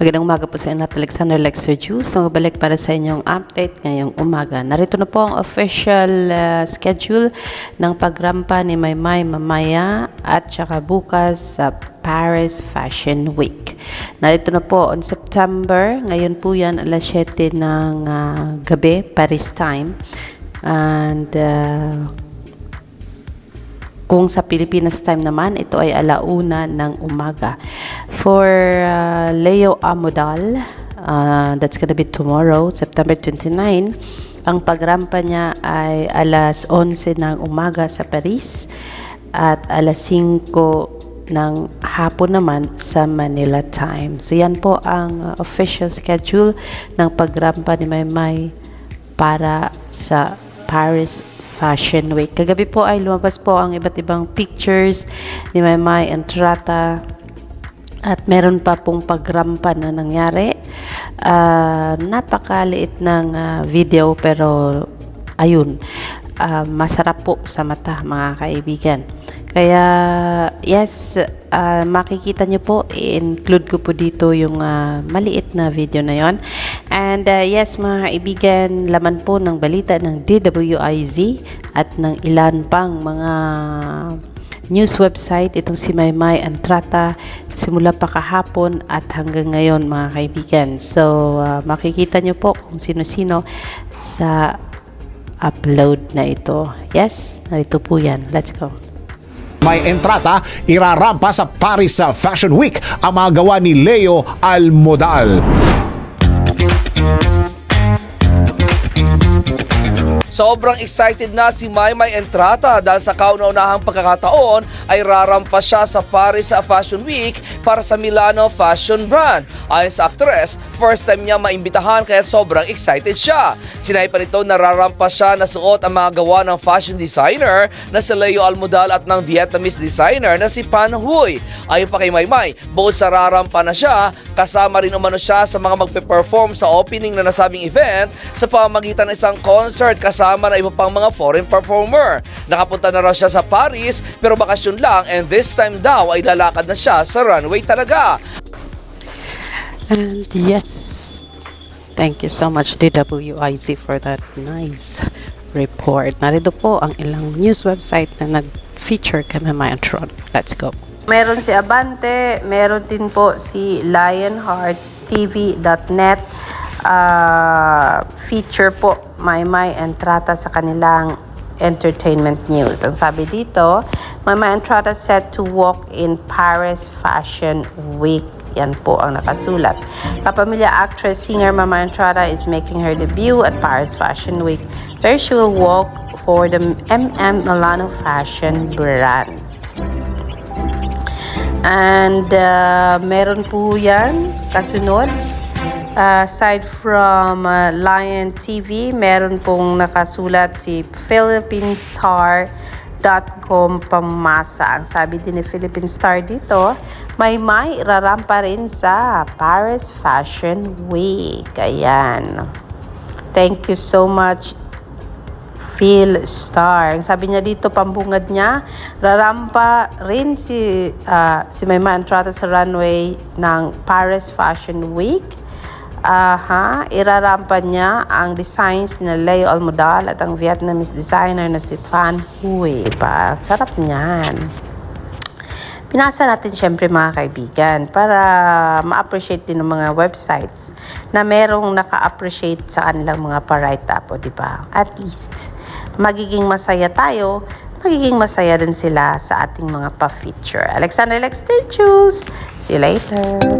Magandang umaga po sa inyo lahat. Alexander Lexer Juice. So, balik para sa inyong update ngayong umaga. Narito na po ang official uh, schedule ng pagrampa ni Maymay mamaya at saka bukas sa Paris Fashion Week. Narito na po on September. Ngayon po yan alas 7 ng uh, gabi, Paris time. And uh, kung sa Pilipinas time naman, ito ay alauna ng umaga. For uh, Leo Amodal, uh, that's gonna be tomorrow, September 29, ang pagrampa niya ay alas 11 ng umaga sa Paris at alas 5 ng hapon naman sa Manila time. So yan po ang official schedule ng pagrampa ni Maymay para sa Paris Fashion Week. Kagabi po ay lumabas po ang iba't ibang pictures ni Maymay Entrata at meron pa pong pagrampa na nangyari. Ah, napakaliit ng ah, video pero ayun, ah, masarap po sa mata mga kaibigan. Kaya yes, ah, makikita nyo po, i-include ko po dito yung ah, maliit na video na yon. And ah, yes mga kaibigan, laman po ng balita ng DWIZ at ng ilan pang mga news website itong si Maymay Antrata simula pa kahapon at hanggang ngayon mga kaibigan. So ah, makikita nyo po kung sino-sino sa upload na ito. Yes, narito po yan. Let's go. May entrata, irarampa sa Paris Fashion Week ang mga gawa ni Leo Almodal. Sobrang excited na si Maymay Entrata dahil sa kauna-unahang pagkakataon ay rarampas siya sa Paris Fashion Week para sa Milano Fashion Brand. Ayon sa actress, first time niya maimbitahan kaya sobrang excited siya. Sinay pa nito na rarampas siya na suot ang mga gawa ng fashion designer na si Leo Almodal at ng Vietnamese designer na si Pan Huy. Ayon pa kay Maymay, bukod sa rarampa na siya, kasama rin umano siya sa mga magpe-perform sa opening na nasabing event sa pamamagitan ng isang concert kasama na iba pang mga foreign performer. Nakapunta na raw siya sa Paris pero bakasyon lang and this time daw ay lalakad na siya sa runway talaga. And yes, thank you so much DWIZ for that nice report. Narito po ang ilang news website na nag-feature kay Maymay Antrata. Let's go. Meron si Abante, meron din po si lionhearttv.net uh, feature po Maymay Entrata sa kanilang entertainment news. Ang sabi dito, Maymay Entrata set to walk in Paris Fashion Week. Yan po ang nakasulat. Kapamilya actress, singer Mama Entrata is making her debut at Paris Fashion Week where she will walk for the MM Milano Fashion brand. And uh, meron po yan, kasunod. Uh, aside from uh, Lion TV, meron pong nakasulat si PhilippineStar.com pamasa. Ang sabi din ni Philippine Star dito, may may rarampa rin sa Paris Fashion Week. Ayan. Thank you so much, Phil Star. Sabi niya dito, pambungad niya, rarampa rin si, ah, si Mayma Entrata sa runway ng Paris Fashion Week. Aha, irarampa niya ang designs ni Leo Almodal at ang Vietnamese designer na si Fan Huy. Pa, sarap niyan. Pinasa natin syempre mga kaibigan para ma-appreciate din ng mga websites na merong naka-appreciate sa kanilang mga pa-write up, o di ba? At least, magiging masaya tayo, magiging masaya din sila sa ating mga pa-feature. Alexander Lexter Jules, see you later!